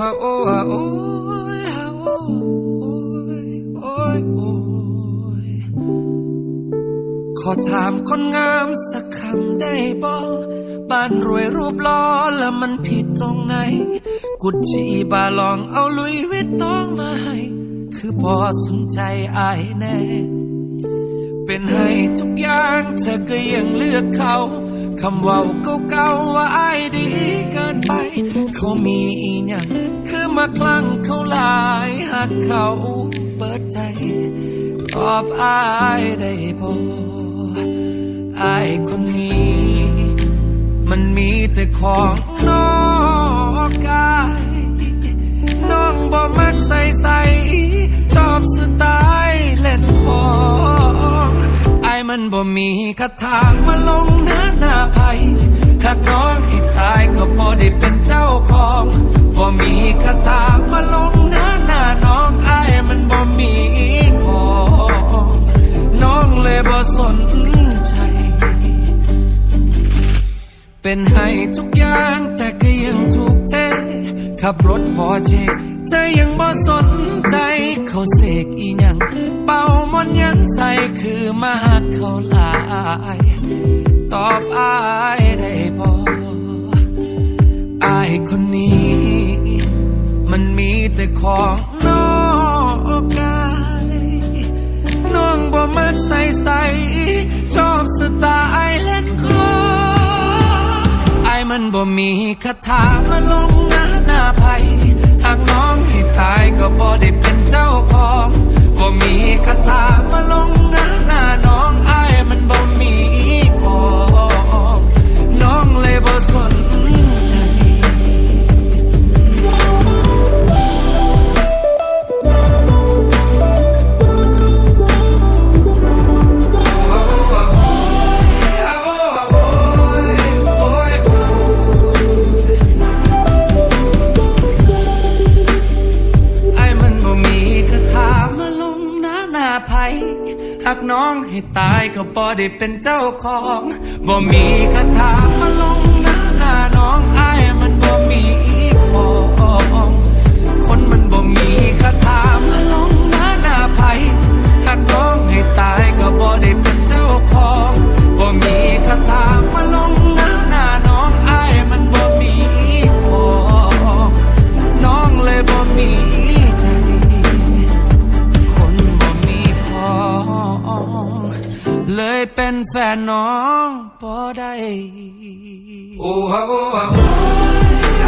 ฮะโอ้ฮะโอ้ยฮะโอ้ยโอ้ยโอ้ยขอถามคนงามสักคำได้บ่บ้านรวยรูปล้อแล้วมันผิดตรงไหน กุชชี่บาลองเอาลุยวิตตองมาให้ คือพอสนใจอายแน่ เป็นให้ทุกอย่างเธอก็ยังเลือกเขา คำว่าเก่าๆว่าอายดีเกินไป เขามีอีหยังคือมาคลั่งเขาหลายหากเขาเปิดใจ ตอบอายได้พออายคนนี้ มันมีแต่ของ บ่มีคาถามาลงหน้าหน้าภัยหากน้องให้ตายก็บ่ได้เป็นเจ้าของบ่มีคาถามาลงหน้าหน้าน้องไอ้มันบ่มีของน้องเลยบ่สนใจ เป็นให้ทุกอย่างแต่ก็ยังถูกเทขับรถพอเช เขาหลายตอบอายได้บ่อายคนนี้ มันมีแต่ของนอกกายน้องบ่มักใส่ใส่ชอบสไตล์เล่นขอไอมันบ่มีคาถามาลงหน้าหน้าภัยหากน้องให้ตายก็บ่ได้เป็นเจ้าของายหากน้องให้ตายก็บ่ได้เป็นเจ้าของบ่มีคาถามาลงหน้าหน้าน้องไอ้มันบ่มีของคนมันบ่มีคาถามาลงหน้าหน้าภัยหากน้องให้ตายก็บ่ได้เป็นเจ้าของบ่มีคาถามาลงหน้าหน้าน้องไอ้มันบ่มีของน้องเลยบ่มี เลยเป็นแฟนน้องพอได้ โอ้ฮะโอ้ฮะโอ้โอ้ฮ